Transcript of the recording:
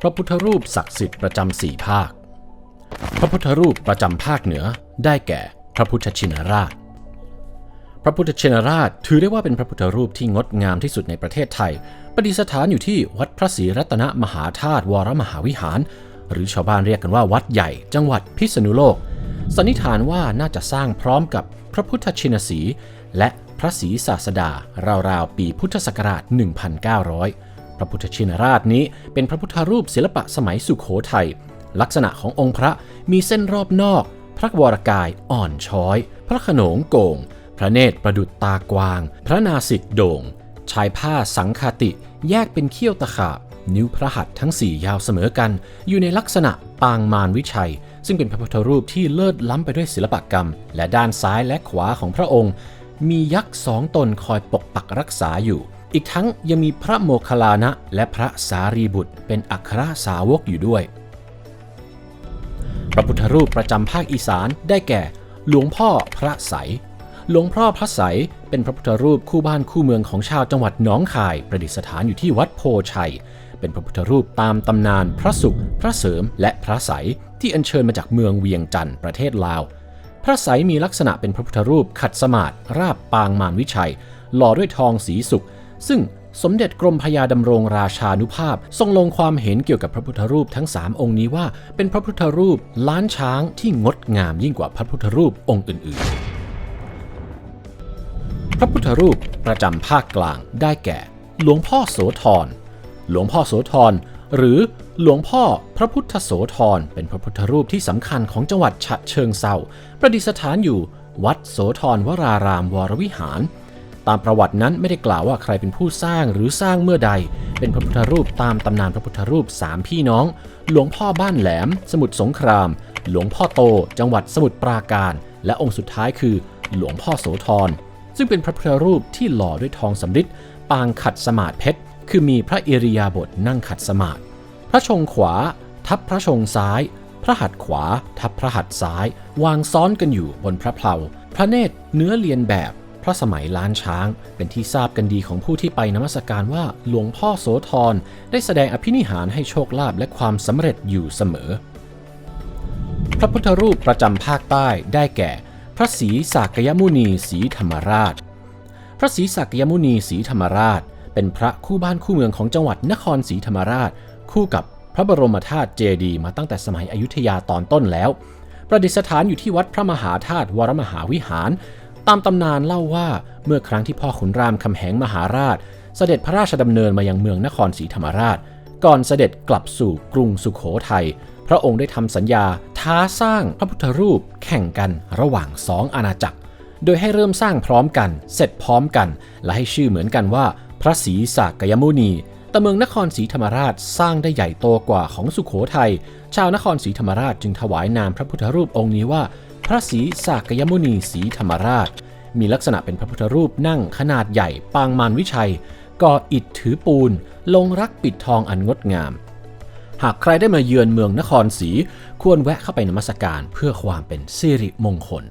พระพุทธรูปศักดิ์สิทธิ์ประจำสี่ภาค พระพุทธรูปประจำภาคเหนือได้แก่พระพุทธชินราช พระพุทธชินราชถือได้ว่าเป็นพระพุทธรูปที่งดงามที่สุดในประเทศไทย ประดิษฐานอยู่ที่วัดพระศรีรัตนมหาธาตุวรมหาวิหาร หรือชาวบ้านเรียกกันว่าวัดใหญ่ จังหวัดพิษณุโลก สันนิษฐานว่าน่าจะสร้างพร้อมกับพระพุทธชินสีและพระศรีศาสดาราวๆปีพุทธศักราช 1900 พระพุทธชินราชนี้เป็นพระพุทธรูปศิลปะสมัยสุขโขทัยลักษณะขององค์พระมีเส้นรอบนอก พระวรกายอ่อนช้อย พระขนงโก่ง พระเนตรประดุจตากวาง พระนาสิกโด่ง ชายผ้าสังคติ แยกเป็นเขี้ยวตะขาบ นิ้วพระหัตถ์ทั้งสี่ยาวเสมอกัน อยู่ในลักษณะปางมารวิชัย ซึ่งเป็นพระพุทธรูปที่เลิศล้ำไปด้วยศิลปกรรม และด้านซ้ายและขวาของพระองค์ มียักษ์สองตนคอยปกปักรักษาอยู่ อีกทั้งยังมีพระโมคคัลลานะและพระสารีบุตรเป็นอัครสาวกอยู่ด้วย พระพุทธรูปประจำภาคอีสานได้แก่ หลวงพ่อพระใสยหลวงพ่อพระใสยเป็นพระพุทธรูปคู่บ้านคู่เมืองของชาวจังหวัดหนองคาย ประดิษฐานอยู่ที่วัดโพชัย เป็นพระพุทธรูปตามตำนานพระสุข พระเสริม และพระใสยที่อัญเชิญมาจากเมืองเวียงจันทร์ประเทศลาว พระใสยมีลักษณะเป็นพระพุทธรูปขัดสมาธิราบปางมารวิชัย หล่อด้วยทองสีสุก ซึ่งสมเด็จกรมพยาดำรงราชานุภาพ ทรงลงความเห็นเกี่ยวกับพระพุทธรูปทั้ง 3 องค์นี้ว่า เป็นพระพุทธรูปล้านช้างที่งดงามยิ่งกว่าพระพุทธรูปองค์อื่น ๆ พระพุทธรูปประจำภาคกลางได้แก่ หลวงพ่อโสธร หลวงพ่อโสธรหรือหลวงพ่อพระพุทธโสธรเป็นพระพุทธรูปที่สำคัญของจังหวัดฉะเชิงเซาประดิษฐานอยู่ วัดโสธรวรารามวรวิหาร ตามประวัตินั้นไม่ได้กล่าวว่าใครเป็นผู้สร้างหรือสร้างเมื่อใด เป็นพระพุทธรูปตามตำนานพระพุทธรูปสามพี่น้อง หลวงพ่อบ้านแหลม สมุทรสงคราม หลวงพ่อโต จังหวัดสมุทรปราการ และองค์สุดท้ายคือ หลวงพ่อโสธร ซึ่งเป็นพระพุทธรูปที่หล่อด้วยทองสำริดปางขัดสมาธิเพชร คือมีพระอิริยาบถนั่งขัดสมาธิพระชงขวา ทับพระชงซ้าย พระหัตถ์ขวา ทับพระหัตถ์ซ้าย วางซ้อนกันอยู่บนพระเพลาพระเนตรเนื้อเรียนแบบ พระสมัยล้านช้างเป็นที่ทราบกันดีของผู้ที่ไปนมัสการว่าหลวงพ่อโสธรได้แสดงอภินิหารให้โชคลาภและความสำเร็จอยู่เสมอ พระพุทธรูปประจำภาคใต้ได้แก่ พระศรีสากยมุนีศรีธรรมราช พระศรีสากยมุนีศรีธรรมราช เป็นพระคู่บ้านคู่เมืองของจังหวัดนครศรีธรรมราช คู่กับพระบรมธาตุเจดีมาตั้งแต่สมัยอยุธยาตอนต้นแล้วประดิษฐานอยู่ที่วัดพระมหาธาตุวรมหาวิหาร ตามตำนานเล่าว่าเมื่อครั้งที่พ่อขุนรามคำแหงมหาราช เสด็จพระราชดำเนินมายังเมืองนครศรีธรรมราช ก่อนเสด็จกลับสู่กรุงสุขโขทัยพระองค์ได้ทำสัญญาท้าสร้างพระพุทธรูปแข่งกันระหว่างสองอาณาจักร โดยให้เริ่มสร้างพร้อมกัน เสร็จพร้อมกัน และให้ชื่อเหมือนกันว่า พระศรีสากยมุนีแต่เมืองนครศรีธรรมราชสร้างได้ใหญ่โตกว่าของสุขโขทัย ชาวนครศรีธรรมราชจึงถวายนามพระพุทธรูปองค์นี้ว่า พระศรีสากยมุนีศรีธรรมราช มีลักษณะเป็นพระพุทธรูปนั่งขนาดใหญ่ ปางมารวิชัย ก่ออิฐถือปูน ลงรักปิดทองอันงดงาม หากใครได้มาเยือนเมืองนครศรีควรแวะเข้าไปนมัสการเพื่อความเป็นสิริมงคล